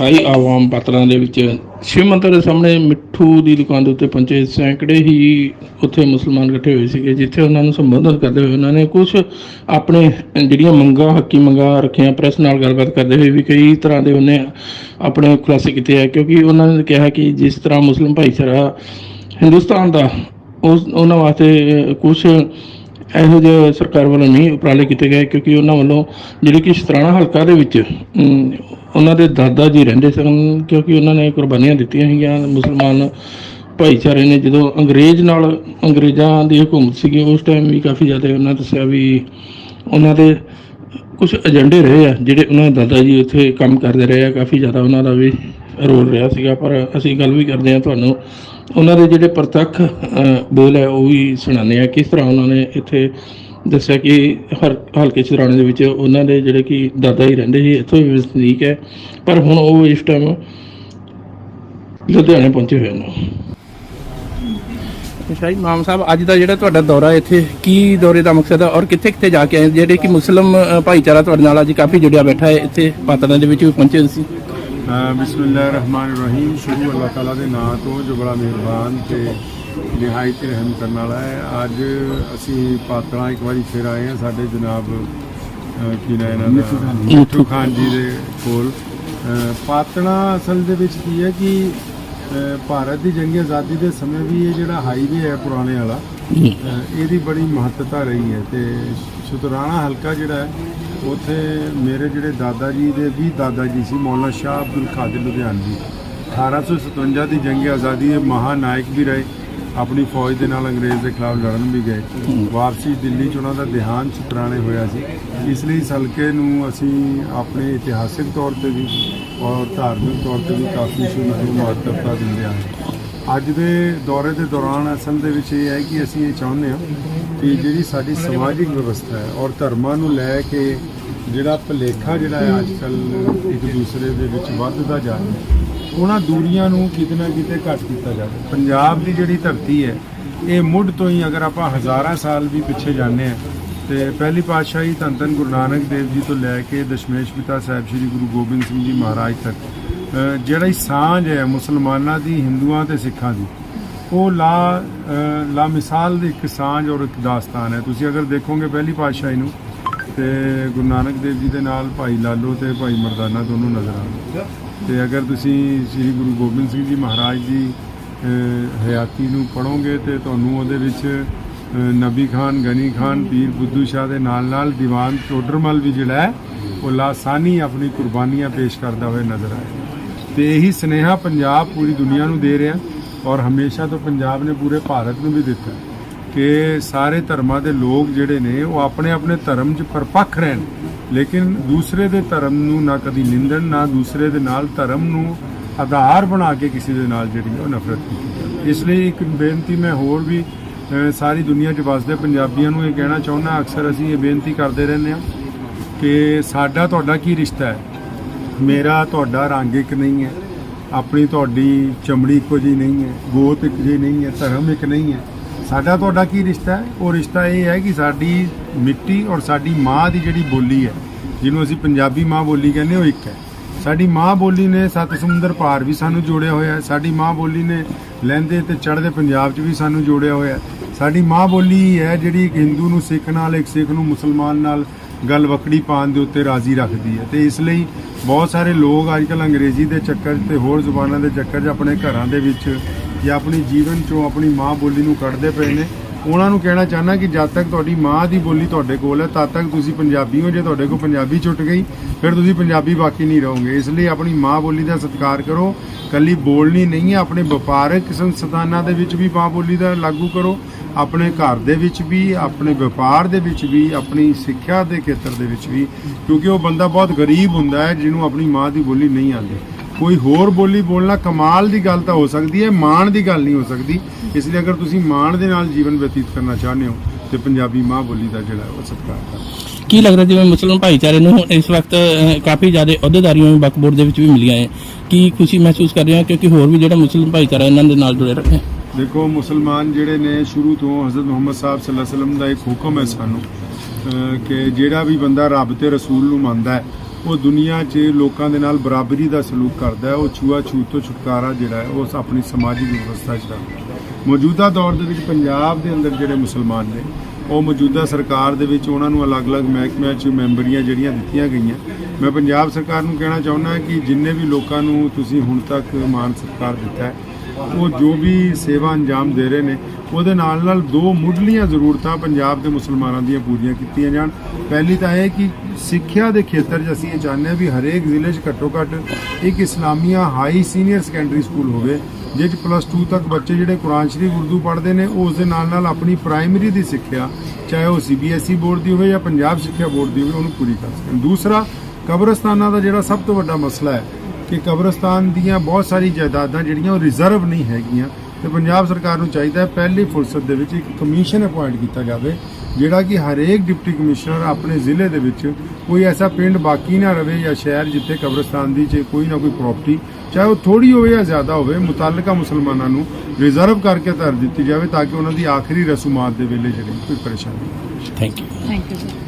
High ਆਵਾਮ ਪਾਤਰਾਂ ਦੇ ਵਿੱਚ ਸ਼ਿਵ ਮੰਦਰ ਦੇ ਸਾਹਮਣੇ ਮਿੱਠੂ ਦੀ ਦੁਕਾਨ ਦੇ ਉੱਤੇ ਪਹੁੰਚੇ ਸੈਂਕੜੇ ਹੀ ਉੱਥੇ ਮੁਸਲਮਾਨ ਇਕੱਠੇ ਹੋਏ ਸੀਗੇ, ਜਿੱਥੇ ਉਹਨਾਂ ਨੂੰ ਸੰਬੋਧਨ ਕਰਦੇ ਹੋਏ ਉਹਨਾਂ ਨੇ ਕੁਝ ਆਪਣੇ ਜਿਹੜੀਆਂ ਮੰਗਾਂ, ਹੱਕੀ ਮੰਗਾਂ ਰੱਖੀਆਂ, ਪ੍ਰੈਸ ਨਾਲ ਗੱਲਬਾਤ ਕਰਦੇ ਹੋਏ ਵੀ ਕਈ ਤਰ੍ਹਾਂ ਦੇ ਉਹਨੇ ਆਪਣੇ ਖੁਲਾਸੇ ਕੀਤੇ ਆ, ਕਿਉਂਕਿ ਉਹਨਾਂ ਨੇ ਕਿਹਾ ਕਿ ਜਿਸ ਤਰ੍ਹਾਂ ਮੁਸਲਿਮ ਭਾਈਚਾਰਾ ਹਿੰਦੁਸਤਾਨ ਦਾ, ਉਸ, ਉਹਨਾਂ ਵਾਸਤੇ ਕੁਝ ਇਹੋ ਜਿਹੇ ਸਰਕਾਰ ਵੱਲੋਂ ਨਹੀਂ ਉਪਰਾਲੇ ਕੀਤੇ ਗਏ, ਕਿਉਂਕਿ ਉਹਨਾਂ ਵੱਲੋਂ ਜਿਹੜੇ ਕਿ ਸ਼ਤਰਾਣਾ ਹਲਕਾ ਦੇ ਵਿੱਚ ਉਹਨਾਂ ਦੇ ਦਾਦਾ ਜੀ ਰਹਿੰਦੇ ਸਨ, ਕਿਉਂਕਿ ਉਹਨਾਂ ਨੇ ਕੁਰਬਾਨੀਆਂ ਦਿੱਤੀਆਂ ਸੀਗੀਆਂ ਮੁਸਲਮਾਨ ਭਾਈਚਾਰੇ ਨੇ। ਜਦੋਂ ਅੰਗਰੇਜ਼ ਨਾਲ ਅੰਗਰੇਜ਼ਾਂ ਦੀ ਹਕੂਮਤ ਸੀਗੀ, ਉਸ ਟਾਈਮ ਵੀ ਕਾਫੀ ਜ਼ਿਆਦਾ ਉਹਨਾਂ ਦੱਸਿਆ ਵੀ ਉਹਨਾਂ ਦੇ ਕੁਝ ਏਜੰਡੇ ਰਹੇ ਆ, ਜਿਹੜੇ ਉਹਨਾਂ ਦੇ ਦਾਦਾ ਜੀ ਉੱਥੇ ਕੰਮ ਕਰਦੇ ਰਹੇ ਆ, ਕਾਫੀ ਜ਼ਿਆਦਾ ਉਹਨਾਂ ਦਾ ਵੀ ਰੋਲ ਰਿਹਾ ਸੀਗਾ। ਪਰ ਅਸੀਂ ਗੱਲ ਵੀ ਕਰਦੇ ਆ ਤੁਹਾਨੂੰ ਉਹਨਾਂ ਦੇ ਜਿਹੜੇ ਪ੍ਰਤੱਖ ਬੋਲ ਹੈ, ਉਹ ਵੀ ਸੁਣਾਉਂਦੇ ਆ। ਕਿਸ ਤਰ੍ਹਾਂ ਉਹਨਾਂ ਨੇ ਇੱਥੇ ਦੱਸਿਆ ਕਿ ਹਰ ਹਲਕੇ ਚਤਰਾਣੇ ਦੇ ਵਿੱਚ ਉਹਨਾਂ ਦੇ ਜਿਹੜੇ ਕਿ ਦਾਦਾ ਹੀ ਰਹਿੰਦੇ ਸੀ, ਇੱਥੋਂ ਵੀ ਵਸਨੀਕ ਹੈ। ਪਰ ਹੁਣ ਉਹ ਇਸ ਟਾਈਮ ਲੁਧਿਆਣੇ ਪਹੁੰਚੇ ਹੋਏ ਨੇ। ਸ਼ਾਹੀ ਮਾਮ ਸਾਹਿਬ, ਅੱਜ ਦਾ ਜਿਹੜਾ ਤੁਹਾਡਾ ਦੌਰਾ ਇੱਥੇ, ਕੀ ਦੌਰੇ ਦਾ ਮਕਸਦ ਹੈ ਔਰ ਕਿੱਥੇ ਕਿੱਥੇ ਜਾ ਕੇ ਆਏ? ਜਿਹੜੇ ਕਿ ਮੁਸਲਮ ਭਾਈਚਾਰਾ ਤੁਹਾਡੇ ਨਾਲ ਅੱਜ ਕਾਫੀ ਜੁੜਿਆ ਬੈਠਾ ਹੈ, ਇੱਥੇ ਪਾਤਰਾਂ ਦੇ ਵਿੱਚ ਵੀ ਪਹੁੰਚੇ ਹੋਏ ਸੀ ਬਿਸਮਿਲ੍ਲਾਹਿਰਰਹਿਮਾਨਿਰਰਹੀਮ। ਸ਼ੁਰੂ ਅੱਲਾਹ ਤਾਲਾ ਦੇ ਨਾਮ ਤੋਂ ਜੋ ਬੜਾ ਮਿਹਰਬਾਨ ਤੇ ਨਿਹਾਇਤ ਰਹਿਮ ਕਰਨ ਵਾਲਾ ਹੈ। ਅੱਜ ਅਸੀਂ ਪਾਤੜਾ ਇੱਕ ਵਾਰੀ ਫਿਰ ਆਏ ਹਾਂ ਸਾਡੇ ਜਨਾਬ ਕੀ ਨਾਂ ਇਹਨਾਂ ਦਾ? ਮਿੱਠੂ ਖਾਨ ਜੀ। ਦੇ ਕੋਲ। ਪਾਤੜਾ ਅਸਲ ਦੇ ਵਿੱਚ ਕੀ ਹੈ ਕਿ ਭਾਰਤ ਦੀ ਜੰਗੀ ਆਜ਼ਾਦੀ ਦੇ ਸਮੇਂ ਵੀ ਇਹ ਜਿਹੜਾ ਹਾਈਵੇ ਹੈ ਪੁਰਾਣੇ ਵਾਲਾ ਇਹਦੀ ਬੜੀ ਮਹੱਤਤਾ ਰਹੀ ਹੈ ਤੇ ਸ਼ੁਤਰਾਣਾ ਹਲਕਾ ਜਿਹੜਾ ਹੈ ਉੱਥੇ ਮੇਰੇ ਜਿਹੜੇ ਦਾਦਾ ਜੀ ਦੇ ਵੀ ਦਾਦਾ ਜੀ ਸੀ, ਮੌਲਾਨਾ ਸ਼ਾਹ ਅਬਦੁਲ ਕਾਦਰ ਲੁਧਿਆਣਵੀ 1857 ਦੀ ਜੰਗ ਆਜ਼ਾਦੀ ਦੇ ਮਹਾਨਾਇਕ ਵੀ ਰਹੇ, ਆਪਣੀ ਫੌਜ ਦੇ ਨਾਲ ਅੰਗਰੇਜ਼ ਦੇ ਖਿਲਾਫ ਲੜਨ ਵੀ ਗਏ। ਵਾਪਸੀ ਦਿੱਲੀ ਚ ਉਹਨਾਂ ਦਾ ਦੇਹਾਂਤ ਸ਼ੁਤਰਾਣੇ ਹੋਇਆ ਸੀ। ਇਸ ਲਈ ਇਸ ਹਲਕੇ ਨੂੰ ਅਸੀਂ ਆਪਣੇ ਇਤਿਹਾਸਿਕ ਤੌਰ ਤੇ ਵੀ ਔਰ ਧਾਰਮਿਕ ਤੌਰ ਤੇ ਵੀ ਕਾਫੀ ਸ਼ੁਰੂ ਮਹੱਤਵਤਾ ਦਿੰਦੇ ਹਾਂ। ਅੱਜ ਦੇ ਦੌਰੇ ਦੇ ਦੌਰਾਨ ਅਸਲ ਦੇ ਵਿੱਚ ਇਹ ਹੈ ਕਿ ਅਸੀਂ ਇਹ ਚਾਹੁੰਦੇ ਹਾਂ ਕਿ ਜਿਹੜੀ ਸਾਡੀ ਸਮਾਜਿਕ ਵਿਵਸਥਾ ਹੈ ਔਰ ਧਰਮਾਂ ਨੂੰ ਲੈ ਕੇ ਜਿਹੜਾ ਭਲੇਖਾ ਜਿਹੜਾ ਹੈ ਅੱਜ ਕੱਲ੍ਹ ਇੱਕ ਦੂਸਰੇ ਦੇ ਵਿੱਚ ਵੱਧਦਾ ਜਾ ਰਿਹਾ ਉਹਨਾਂ ਦੂਰੀਆਂ ਨੂੰ ਕਿਤੇ ਨਾ ਕਿਤੇ ਘੱਟ ਕੀਤਾ ਜਾਵੇ ਪੰਜਾਬ ਦੀ ਜਿਹੜੀ ਧਰਤੀ ਹੈ ਇਹ ਮੁੱਢ ਤੋਂ ਹੀ ਅਗਰ ਆਪਾਂ ਹਜ਼ਾਰਾਂ ਸਾਲ ਵੀ ਪਿੱਛੇ ਜਾਂਦੇ ਹਾਂ ਤੇ ਪਹਿਲੀ ਪਾਤਸ਼ਾਹੀ ਧੰਨ ਧੰਨ ਗੁਰੂ ਨਾਨਕ ਦੇਵ ਜੀ ਤੋਂ ਲੈ ਕੇ ਦਸ਼ਮੇਸ਼ ਪਿਤਾ ਸਾਹਿਬ ਸ੍ਰੀ ਗੁਰੂ ਗੋਬਿੰਦ ਸਿੰਘ ਜੀ ਮਹਾਰਾਜ ਤੱਕ ਅ, ਜਿਹੜਾ ਸਾਂਝ ਹੈ ਮੁਸਲਮਾਨਾਂ ਦੀ ਹਿੰਦੂਆਂ ਤੇ ਸਿੱਖਾਂ ਦੀ ਉਹ ਲਾ ਲਾ ਮਿਸਾਲ ਦੀ ਇੱਕ ਸਾਂਝ ਔਰ ਇੱਕ ਦਾਸਤਾਨ ਹੈ। ਤੁਸੀਂ ਅਗਰ ਦੇਖੋਗੇ ਪਹਿਲੀ ਪਾਤਸ਼ਾਹੀ ਨੂੰ ਤੇ ਗੁਰੂ ਨਾਨਕ ਦੇਵ ਜੀ ਦੇ ਨਾਲ ਭਾਈ ਲਾਲੋ ਤੇ ਭਾਈ ਮਰਦਾਨਾ ਦੋਨੋਂ ਨਜ਼ਰ ਆਉਂਦੇ ਤੇ ਅਗਰ ਤੁਸੀਂ ਸ੍ਰੀ ਗੁਰੂ ਗੋਬਿੰਦ ਸਿੰਘ ਜੀ ਮਹਾਰਾਜ ਜੀ ਹਯਾਤੀ ਨੂੰ ਪੜੋਗੇ ਤੇ ਤੁਹਾਨੂੰ ਉਹਦੇ ਵਿੱਚ ਨਬੀ ਖਾਨ, ਗਨੀ ਖਾਨ, ਪੀਰ ਬੁੱਧੂ ਸ਼ਾਹ ਦੇ ਨਾਲ ਨਾਲ ਦੀਵਾਨ ਟੋਡਰਮਲ ਵੀ ਜਿਹੜਾ ਹੈ, ਉਹ ਲਾਸਾਨੀ ਆਪਣੀ ਕੁਰਬਾਨੀਆਂ ਪੇਸ਼ ਕਰਦਾ ਹੋਇਆ ਨਜ਼ਰ ਆਇਆ ਤੇ ਇਹੀ ਸਨੇਹਾ ਪੰਜਾਬ ਪੂਰੀ ਦੁਨੀਆ ਨੂੰ ਦੇ ਰਿਹਾ ਔਰ ਹਮੇਸ਼ਾ ਤੋਂ ਪੰਜਾਬ ਨੇ ਪੂਰੇ ਭਾਰਤ ਨੂੰ ਵੀ ਦਿੱਤਾ ਕਿ ਸਾਰੇ ਧਰਮਾਂ ਦੇ ਲੋਕ ਜਿਹੜੇ ਨੇ ਉਹ ਆਪਣੇ ਆਪਣੇ ਧਰਮ 'ਚ ਪਰਪੱਖ ਰਹਿਣ। ਲੇਕਿਨ ਦੂਸਰੇ ਦੇ ਧਰਮ ਨੂੰ ਨਾ ਕਦੀ ਨਿੰਦਣ, ਨਾ ਦੂਸਰੇ ਦੇ ਨਾਲ ਧਰਮ ਨੂੰ ਆਧਾਰ ਬਣਾ ਕੇ ਕਿਸੇ ਦੇ ਨਾਲ ਜਿਹੜੀ ਉਹ ਨਫ਼ਰਤ ਕੀਤੀ ਇਸ ਲਈ ਇੱਕ ਬੇਨਤੀ ਮੈਂ ਹੋਰ ਵੀ ਸਾਰੀ ਦੁਨੀਆ 'ਚ ਵਸਦੇ ਪੰਜਾਬੀਆਂ ਨੂੰ ਇਹ ਕਹਿਣਾ ਚਾਹੁੰਦਾ, ਅਕਸਰ ਅਸੀਂ ਇਹ ਬੇਨਤੀ ਕਰਦੇ ਰਹਿੰਦੇ ਹਾਂ ਕਿ ਸਾਡਾ ਤੁਹਾਡਾ ਕੀ ਰਿਸ਼ਤਾ ਹੈ? ਮੇਰਾ ਤੁਹਾਡਾ ਰੰਗ ਇੱਕ ਨਹੀਂ ਹੈ, ਆਪਣੀ ਤੁਹਾਡੀ ਚਮੜੀ ਇੱਕੋ ਜਿਹੀ ਨਹੀਂ ਹੈ, ਗੋਤ ਇੱਕ ਜਿਹੀ ਨਹੀਂ ਹੈ, ਧਰਮ ਇੱਕ ਨਹੀਂ ਹੈ। ਸਾਡਾ ਤੁਹਾਡਾ ਕੀ ਰਿਸ਼ਤਾ ਹੈ? ਉਹ ਰਿਸ਼ਤਾ ਇਹ ਹੈ ਕਿ ਸਾਡੀ ਮਿੱਟੀ ਔਰ ਸਾਡੀ ਮਾਂ ਦੀ ਜਿਹੜੀ ਬੋਲੀ ਹੈ, ਜਿਹਨੂੰ ਅਸੀਂ ਪੰਜਾਬੀ ਮਾਂ ਬੋਲੀ ਕਹਿੰਦੇ ਉਹ ਇੱਕ ਹੈ। ਸਾਡੀ ਮਾਂ ਬੋਲੀ ਨੇ ਸੱਤ ਸਮੁੰਦਰ ਪਾਰ ਵੀ ਸਾਨੂੰ ਜੋੜਿਆ ਹੋਇਆ ਹੈ। ਸਾਡੀ ਮਾਂ ਬੋਲੀ ਨੇ ਲਹਿੰਦੇ ਤੇ ਚੜ੍ਹਦੇ ਪੰਜਾਬ 'ਚ ਵੀ ਸਾਨੂੰ ਜੋੜਿਆ ਹੋਇਆ ਹੈ। ਸਾਡੀ ਮਾਂ ਬੋਲੀ ਹੈ ਜਿਹੜੀ ਇੱਕ ਹਿੰਦੂ ਨੂੰ ਸਿੱਖ ਨਾਲ, ਇੱਕ ਸਿੱਖ ਨੂੰ ਮੁਸਲਮਾਨ ਨਾਲ ਗੱਲ ਵਕੜੀ ਪਾਉਣ ਦੇ ਉੱਤੇ ਰਾਜ਼ੀ ਰੱਖਦੀ ਹੈ। ਤੇ ਇਸ ਲਈ ਬਹੁਤ ਸਾਰੇ ਲੋਕ ਅੱਜਕੱਲ ਅੰਗਰੇਜ਼ੀ ਦੇ ਚੱਕਰ 'ਚ ਤੇ ਹੋਰ ਜ਼ੁਬਾਨਾਂ ਦੇ ਚੱਕਰ 'ਚ ਆਪਣੇ ਘਰਾਂ ਦੇ ਵਿੱਚ ਜਾਂ ਆਪਣੀ ਜੀਵਨ 'ਚੋਂ ਆਪਣੀ ਮਾਂ ਬੋਲੀ ਨੂੰ ਕੱਢਦੇ ਪਏ ਨੇ। ਉਹਨਾਂ ਨੂੰ ਕਹਿਣਾ ਚਾਹਨਾ ਕਿ ਜਦ ਤੱਕ ਤੁਹਾਡੀ ਮਾਂ ਦੀ ਬੋਲੀ ਤੁਹਾਡੇ ਕੋਲ ਹੈ, ਤਦ ਤੱਕ ਤੁਸੀਂ ਪੰਜਾਬੀ ਹੋ ਜੇ, ਤੁਹਾਡੇ ਕੋਲ ਪੰਜਾਬੀ ਛੁੱਟ ਗਈ, ਫਿਰ ਤੁਸੀਂ ਪੰਜਾਬੀ ਬਾਕੀ ਨਹੀਂ ਰਹੋਗੇ। ਇਸ ਲਈ ਆਪਣੀ ਮਾਂ ਬੋਲੀ ਦਾ ਸਤਿਕਾਰ ਕਰੋ। ਕੱਲੀ ਬੋਲਣੀ ਨਹੀਂ ਹੈ, ਆਪਣੇ ਵਪਾਰਕ ਸੰਸਥਾਨਾਂ ਦੇ ਵਿੱਚ ਵੀ ਮਾਂ ਬੋਲੀ ਦਾ ਲਾਗੂ ਕਰੋ। ਆਪਣੇ ਘਰ ਦੇ ਵਿੱਚ ਵੀ, ਆਪਣੇ ਵਪਾਰ ਦੇ ਵਿੱਚ ਵੀ, ਆਪਣੀ ਸਿੱਖਿਆ ਦੇ ਖੇਤਰ ਦੇ ਵਿੱਚ ਵੀ। ਕਿਉਂਕਿ ਉਹ ਬੰਦਾ ਬਹੁਤ ਗਰੀਬ ਹੁੰਦਾ ਹੈ, ਜਿਹਨੂੰ ਆਪਣੀ ਮਾਂ ਦੀ ਬੋਲੀ ਨਹੀਂ ਆਉਂਦੀ। ਕੋਈ ਹੋਰ ਬੋਲੀ ਬੋਲਣਾ ਕਮਾਲ ਦੀ ਗੱਲ ਤਾਂ ਹੋ ਸਕਦੀ ਹੈ ਮਾਣ ਦੀ ਗੱਲ ਨਹੀਂ ਹੋ ਸਕਦੀ। ਇਸ ਲਈ ਅਗਰ ਤੁਸੀਂ ਮਾਣ ਦੇ ਨਾਲ ਜੀਵਨ ਬਤੀਤ ਕਰਨਾ ਚਾਹੁੰਦੇ ਹੋ ਤੇ ਪੰਜਾਬੀ ਮਾਂ ਬੋਲੀ ਦਾ ਜਿਹੜਾ ਉਹ ਸਤਿਕਾਰ ਕਰੋ। ਕੀ ਲੱਗਦਾ ਜਿਵੇਂ ਮੁਸਲਮਾਨ ਭਾਈਚਾਰੇ ਨੂੰ ਇਸ ਵਕਤ ਕਾਫੀ ਜ਼ਿਆਦਾ ਅਹੁਦੇਦਾਰੀਆਂ ਵੀ ਵਕਫ ਬੋਰਡ ਦੇ ਵਿੱਚ ਵੀ ਮਿਲੀਆਂ ਹੈ ਕੀ ਖੁਸ਼ੀ ਮਹਿਸੂਸ ਕਰ ਰਹੇ ਹੋ? ਕਿਉਂਕਿ ਹੋਰ ਵੀ ਜਿਹੜਾ ਮੁਸਲਿਮ ਭਾਈਚਾਰਾ ਇਹਨਾਂ ਦੇ ਨਾਲ ਜੁੜੇ ਰੱਖੇ ਦੇਖੋ ਮੁਸਲਮਾਨ ਜਿਹੜੇ ਨੇ ਸ਼ੁਰੂ ਤੋਂ ਹਜ਼ਰਤ ਮੁਹੰਮਦ ਸਾਹਿਬ ਸੱਲੱਲਾਹੁ ਅਲੈहि ਵਸੱਲਮ ਦਾ ਇੱਕ ਹੁਕਮ ਹੈ ਸਾਨੂੰ ਕਿ ਜਿਹੜਾ ਵੀ ਬੰਦਾ ਰੱਬ ਤੇ ਰਸੂਲ ਨੂੰ ਮੰਨਦਾ ਹੈ ਉਹ ਦੁਨੀਆ 'ਚ ਲੋਕਾਂ ਦੇ ਨਾਲ ਬਰਾਬਰੀ ਦਾ ਸਲੂਕ ਕਰਦਾ ਹੈ, ਉਹ ਛੂਆ ਛੂਤ ਤੋਂ ਛੁਟਕਾਰਾ ਜਿਹੜਾ ਹੈ, ਉਹ ਆਪਣੀ ਸਮਾਜਿਕ ਵਿਵਸਥਾ 'ਚ ਰੱਖਦਾ ਮੌਜੂਦਾ ਦੌਰ ਦੇ ਵਿੱਚ ਪੰਜਾਬ ਦੇ ਅੰਦਰ ਜਿਹੜੇ ਮੁਸਲਮਾਨ ਨੇ, ਉਹ ਮੌਜੂਦਾ ਸਰਕਾਰ ਦੇ ਵਿੱਚ ਉਹਨਾਂ ਨੂੰ ਅਲੱਗ-ਅਲੱਗ ਮਹਿਕਮਿਆਂ 'ਚ ਮੈਂਬਰੀਆਂ ਜਿਹੜੀਆਂ ਦਿੱਤੀਆਂ ਗਈਆਂ। ਮੈਂ ਪੰਜਾਬ ਸਰਕਾਰ ਨੂੰ ਕਹਿਣਾ ਚਾਹੁੰਦਾ ਕਿ ਜਿੰਨੇ ਵੀ ਲੋਕਾਂ ਨੂੰ ਤੁਸੀਂ ਹੁਣ ਤੱਕ ਮਾਨ ਸਤਿਕਾਰ ਦਿੱਤਾ ਹੈ, ਉਹ ਜੋ ਵੀ ਸੇਵਾ ਅੰਜਾਮ ਦੇ ਰਹੇ ਨੇ ਉਹਦੇ ਨਾਲ ਨਾਲ ਦੋ ਮੁੱਢਲੀਆਂ ਜ਼ਰੂਰਤਾਂ ਪੰਜਾਬ ਦੇ ਮੁਸਲਮਾਨਾਂ ਦੀਆਂ ਪੂਰੀਆਂ ਕੀਤੀਆਂ ਜਾਣ। ਪਹਿਲੀ ਤਾਂ ਇਹ ਕਿ ਸਿੱਖਿਆ ਦੇ ਖੇਤਰ 'ਚ ਅਸੀਂ ਇਹ ਚਾਹੁੰਦੇ ਹਾਂ ਵੀ ਹਰੇਕ ਜ਼ਿਲ੍ਹੇ 'ਚ ਘੱਟੋ ਘੱਟ ਇੱਕ Islamia high senior secondary school ਹੋਵੇ, ਜਿਹ 'ਚ ਪਲੱਸ 2 ਤੱਕ ਬੱਚੇ ਜਿਹੜੇ ਕੁਰਾਨ ਸ਼ਰੀਫ ਉਰਦੂ ਪੜ੍ਹਦੇ ਨੇ, ਉਹ ਉਸ ਦੇ ਨਾਲ ਨਾਲ ਆਪਣੀ ਪ੍ਰਾਇਮਰੀ ਦੀ ਸਿੱਖਿਆ, ਚਾਹੇ ਉਹ ਸੀਬੀਐਸਈ ਬੋਰਡ ਦੀ ਹੋਵੇ ਜਾਂ ਪੰਜਾਬ ਸਿੱਖਿਆ ਬੋਰਡ ਦੀ ਹੋਵੇ, ਉਹਨੂੰ ਪੂਰੀ ਕਰ ਸਕਣ। ਦੂਸਰਾ, ਕਬਰਸਤਾਨਾਂ ਦਾ ਜਿਹੜਾ ਸਭ ਤੋਂ ਵੱਡਾ ਮਸਲਾ ਹੈ ਕਿ ਕਬਰਸਤਾਨ ਦੀਆਂ ਬਹੁਤ ਸਾਰੀ ਜਾਇਦਾਦਾਂ ਜਿਹੜੀਆਂ ਉਹ ਰਿਜ਼ਰਵ ਨਹੀਂ ਹੈਗੀਆਂ। ਤੇ ਪੰਜਾਬ ਸਰਕਾਰ ਨੂੰ ਚਾਹੀਦਾ ਹੈ ਪਹਿਲੀ ਫੁਰਸਤ ਦੇ ਵਿੱਚ ਇੱਕ ਕਮਿਸ਼ਨ ਅਪਾਇੰਟ ਕੀਤਾ ਜਾਵੇ ਜਿਹੜਾ ਕਿ ਹਰੇਕ ਡਿਪਟੀ ਕਮਿਸ਼ਨਰ ਆਪਣੇ ਜ਼ਿਲ੍ਹੇ ਦੇ ਵਿੱਚ ਕੋਈ ਐਸਾ ਪਿੰਡ ਬਾਕੀ ਨਾ ਰਵੇ ਜਾਂ ਸ਼ਹਿਰ ਜਿੱਥੇ ਕਬਰਸਤਾਨ ਦੀ ਚ ਕੋਈ ਨਾ ਕੋਈ ਪ੍ਰਾਪਰਟੀ ਚਾਹੇ ਉਹ ਥੋੜੀ ਹੋਵੇ ਜਾਂ ਜ਼ਿਆਦਾ ਹੋਵੇ ਮੁਤਲਕਾ ਮੁਸਲਮਾਨਾਂ ਨੂੰ ਰਿਜ਼ਰਵ ਕਰਕੇ ਧਰ ਦਿੱਤੀ ਜਾਵੇ ਤਾਂ ਕਿ ਉਹਨਾਂ ਦੀ ਆਖਰੀ ਰਸੂਮਾਤ ਦੇ ਵੇਲੇ ਜਿਹੜੀ ਕੋਈ ਪਰੇਸ਼ਾਨੀ thank you thank you sir